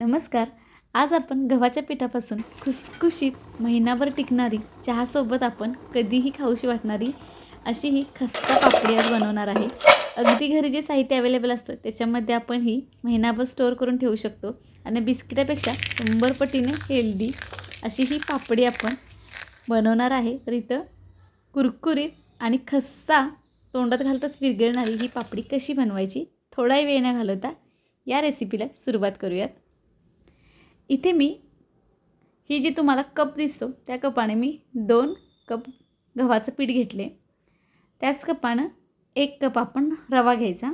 नमस्कार. आज आपण गव्हाच्या पिठापासून खुसखुशीत महिनाभर टिकणारी चहासोबत आपण कधीही खाऊशी वाटणारी अशी ही खस्ता पापडी आज बनवणार आहे. अगदी घरी जे साहित्य अवेलेबल असतं त्याच्यामध्ये आपण ही महिनाभर स्टोअर करून ठेवू शकतो आणि बिस्किटापेक्षा शंभर पटीने हेल्दी अशी ही पापडी आपण बनवणार आहे. तर इथं कुरकुरीत आणि खस्ता तोंडात घालताच विरघळणारी ही पापडी कशी बनवायची थोडाही वेळ न घालवता या रेसिपीला सुरुवात करूयात. इथे मी ही जी तुम्हाला कप दिसतो त्या कपाने मी दोन कप गव्हाचं पीठ घेतले. त्याच कपानं एक कप आपण रवा घ्यायचा.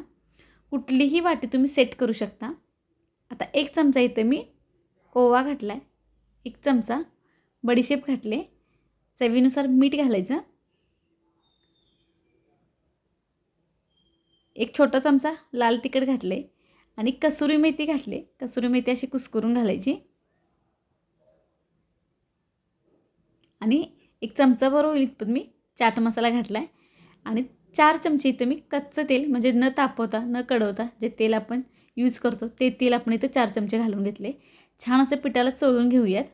कुठलीही वाटी तुम्ही सेट करू शकता. आता एक चमचा इथं मी ओवा घातला आहे एक चमचा बडीशेप घातले. चवीनुसार मीठ घालायचं. एक छोटा चमचा लाल तिखट घातले. आणि कसुरी मेथी घातली. कसुरी मेथी अशी कुस्करून घालायची. आणि एक चमचाभर होईल पण मी चाट मसाला घातला आहे आणि चार चमचे इथं मी कच्चं तेल म्हणजे न तापवता न कडवता जे तेल आपण यूज करतो ते तेल आपण इथं चार चमचे घालून घेतले. छान असं पिठाला चोळून घेऊयात.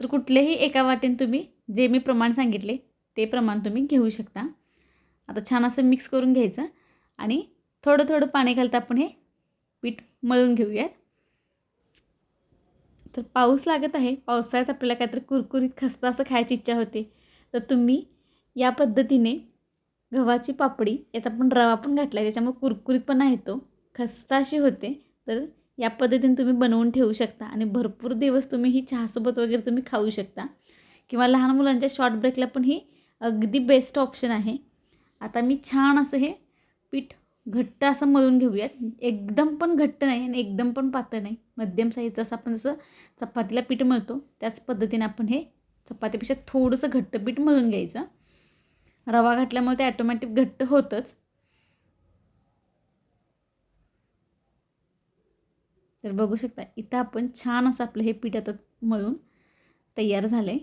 तर कुठलेही एका वाटेने तुम्ही जे मी प्रमाण सांगितले ते प्रमाण तुम्ही घेऊ शकता. आता छान असं मिक्स करून घ्यायचं. आणि थोडं थोडं पाणी घालता आपण हे पीठ मळून घेऊयात. तर पाऊस लागत आहे. पावसाळ्यात आपल्याला काहीतरी कुरकुरीत खस्ता असं खायची इच्छा होते. तर तुम्ही या पद्धतीने गव्हाची पापडी यात आपण रवा पण घातला आहे त्याच्यामुळे कुरकुरीतपणा येतो खस्ता अशी होते. तर या पद्धतीने तुम्ही बनवून ठेवू शकता. आणि भरपूर दिवस तुम्ही ही चहासोबत वगैरे तुम्ही खाऊ शकता. किंवा लहान मुलांच्या शॉर्ट ब्रेकला पण ही अगदी बेस्ट ऑप्शन आहे. आता मी छान असं हे पीठ घट्ट असं मळून घेऊयात. एकदम पण घट्ट नाही आणि एकदम पण पातळ नाही. मध्यम साईजचं असं आपण जसं चपातीला पीठ मळतो त्याच पद्धतीने आपण हे चपातीपेक्षा थोडंसं घट्ट पीठ मळून घ्यायचं. रवा घातल्यामुळे ते ॲटोमॅटिक घट्ट होतंच. तर बघू शकता इथं आपण छान असं आपलं हे पीठ आता मळून तयार झालं आहे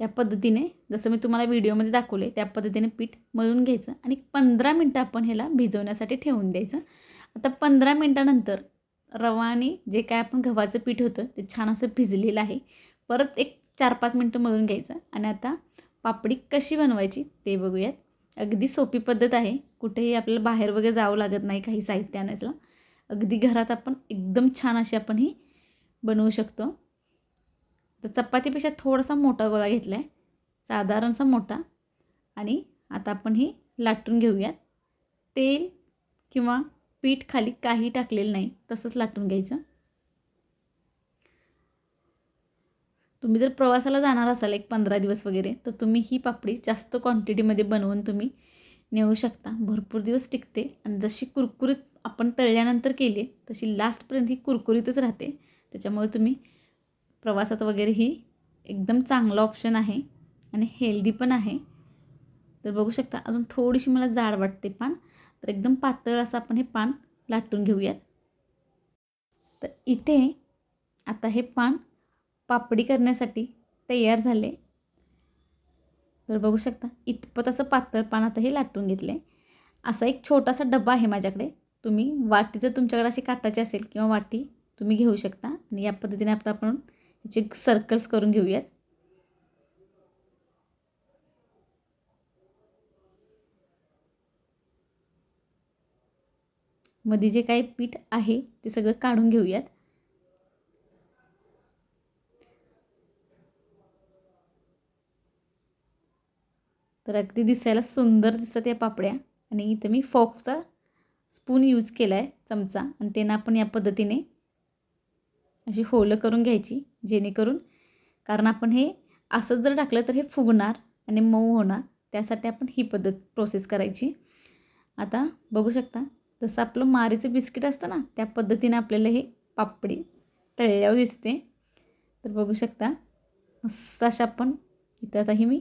या पद्धतीने जसं मी तुम्हाला व्हिडिओमध्ये दाखवले त्या पद्धतीने पीठ मळून घ्यायचं आणि पंधरा मिनटं आपण ह्याला भिजवण्यासाठी ठेवून द्यायचं. आता पंधरा मिनटानंतर रवा आणि जे काय आपण गव्हाचं पीठ होतं ते छान असं भिजलेलं आहे. परत एक चार पाच मिनटं मळून घ्यायचं आणि आता पापडी कशी बनवायची ते बघूयात. अगदी सोपी पद्धत आहे. कुठेही आपल्याला बाहेर वगैरे जावं लागत नाही काही साहित्य आणायचं अगदी घरात आपण एकदम छान अशी आपण ही बनवू शकतो. तर चपातीपेक्षा थोडासा मोठा गोळा घेतला आहे साधारणसा मोठा. आणि आता आपण ही लाटून घेऊयात. तेल किंवा पीठ खाली काही टाकलेलं नाही तसंच लाटून घ्यायचं. तुम्ही जर प्रवासाला जाणार असाल एक पंधरा दिवस वगैरे तर तुम्ही ही पापडी जास्त क्वांटिटीमध्ये बनवून तुम्ही नेऊ शकता. भरपूर दिवस टिकते. आणि जशी कुरकुरीत आपण तळल्यानंतर केली तशी लास्टपर्यंत ही कुरकुरीतच राहते. त्याच्यामुळे तुम्ही प्रवासात वगैरे ही एकदम चांगला ऑप्शन आहे आणि हेल्दी पण आहे. तर बघू शकता अजून थोडीशी मला जाड वाटते पान तर एकदम पातळ असं आपण हे पान लाटून घेऊयात. तर इथे आता हे पान पापडी करण्यासाठी तयार झाले. तर बघू शकता इतपत असं पातळ पान आता हे लाटून घेतले असा एक छोटासा डबा आहे माझ्याकडे. तुम्ही वाटी जर तुमच्याकडे अशी काटाची असेल किंवा वाटी तुम्ही घेऊ शकता. आणि या पद्धतीने आता आपण याचे सर्कल्स करून घेऊयात. मध्ये जे काही पीठ आहे ते सगळं काढून घेऊयात. तर अगदी दिसायला सुंदर दिसतात या पापड्या. आणि इथं मी फॉकचा स्पून यूज केला आहे चमचा. आणि त्यांना आपण या पद्धतीने अशी होलं करून घ्यायची. जेणेकरून कारण आपण हे असंच जर टाकलं तर हे फुगणार आणि मऊ होणार. त्यासाठी आपण ही पद्धत प्रोसेस करायची. आता बघू शकता जसं आपलं मारीचं बिस्किट असतं ना त्या पद्धतीने आपल्याला हे पापडी तळल्यावर दिसते. तर बघू शकता मस्त अशा आपण इथं आता हे मी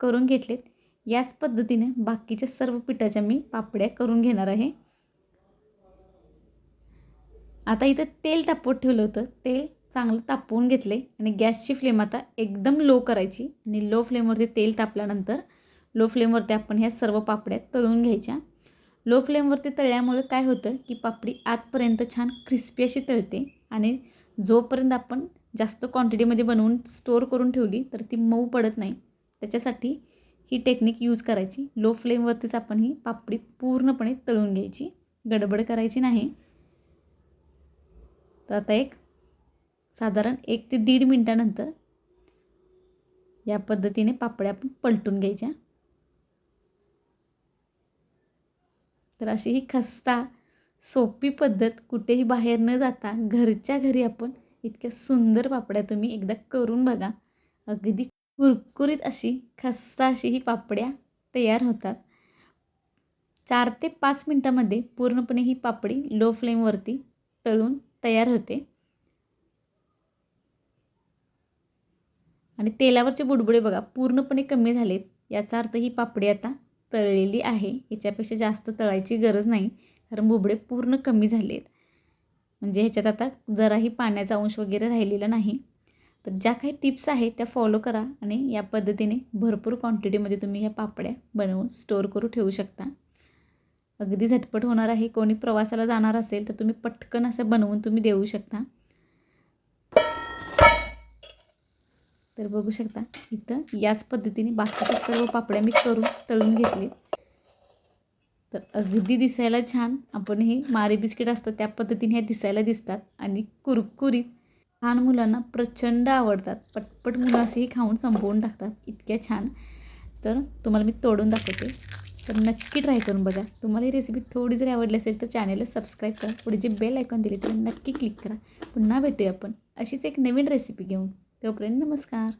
करून घेतलेत. याच पद्धतीने बाकीच्या सर्व पिठाच्या मी पापड्या करून घेणार आहे. आता इथं तेल तापवत ठेवलं होतं. तेल चांगलं तापवून घेतले आणि गॅसची फ्लेम आता एकदम लो करायची आणि लो फ्लेमवरती तेल तापल्यानंतर लो फ्लेमवरती आपण ह्या सर्व पापड्या तळून घ्यायच्या. लो फ्लेमवरती तळल्यामुळे काय होतं की पापडी आतपर्यंत छान क्रिस्पी अशी तळते आणि जोपर्यंत आपण जास्त क्वांटिटीमध्ये बनवून स्टोअर करून ठेवली तर ती मऊ पडत नाही. त्याच्यासाठी ही टेक्निक यूज करायची. लो फ्लेमवरतीच आपण ही पापडी पूर्णपणे तळून घ्यायची. गडबड करायची नाही. तर आता एक साधारण एक ते दीड मिनटानंतर या पद्धतीने पापड्या आपण पलटून घ्यायच्या. तर अशी ही खस्ता सोपी पद्धत कुठेही बाहेर न जाता घरच्या घरी आपण इतक्या सुंदर पापड्या तुम्ही एकदा करून बघा. अगदी कुरकुरीत अशी खस्ता अशी ही पापड्या तयार होतात. चार ते पाच मिनटामध्ये पूर्णपणे ही पापडी लो फ्लेमवरती तळून तयार होते. आणि तेलावरचे बुडबुडे बघा पूर्णपणे कमी झालेत. याचा अर्थ ही पापडी आता तळलेली आहे. याच्यापेक्षा जास्त तळायची गरज नाही कारण बुबडे पूर्ण कमी झाले आहेत म्हणजे ह्याच्यात आता जराही पाण्याचा अंश वगैरे राहिलेला नाही. तर ज्या काही टिप्स आहेत त्या फॉलो करा आणि या पद्धतीने भरपूर क्वांटिटीमध्ये तुम्ही ह्या पापड्या बनवून स्टोअर करू ठेवू शकता. अगदी झटपट होणार आहे. कोणी प्रवासाला जाणार असेल तर तुम्ही पटकन असं बनवून तुम्ही देऊ शकता. तर बघू शकता इथं याच पद्धतीने बाकीच्या सर्व पापड्या मी करून तळून घेतले. तर अगदी दिसायला छान. आपण हे मारे बिस्किट असतं त्या पद्धतीने हे दिसायला दिसतात आणि कुरकुरीत लहान मुलांना प्रचंड आवडतात. पटपट मुलं असेही खाऊन संपवून टाकतात. इतक्या छान. तर तुम्हाला मी तोडून दाखवते. तर नक्की ट्राय करून बघा. तुम्हाला ही रेसिपी थोडी जरी आवडली असेल तर चॅनेलला सबस्क्राईब करा. पुढे जे बेल आयकॉन दिले तर नक्की क्लिक करा. पुन्हा भेटूया आपण. अशीच एक नवीन रेसिपी घेऊन. तोपर्यंत नमस्कार.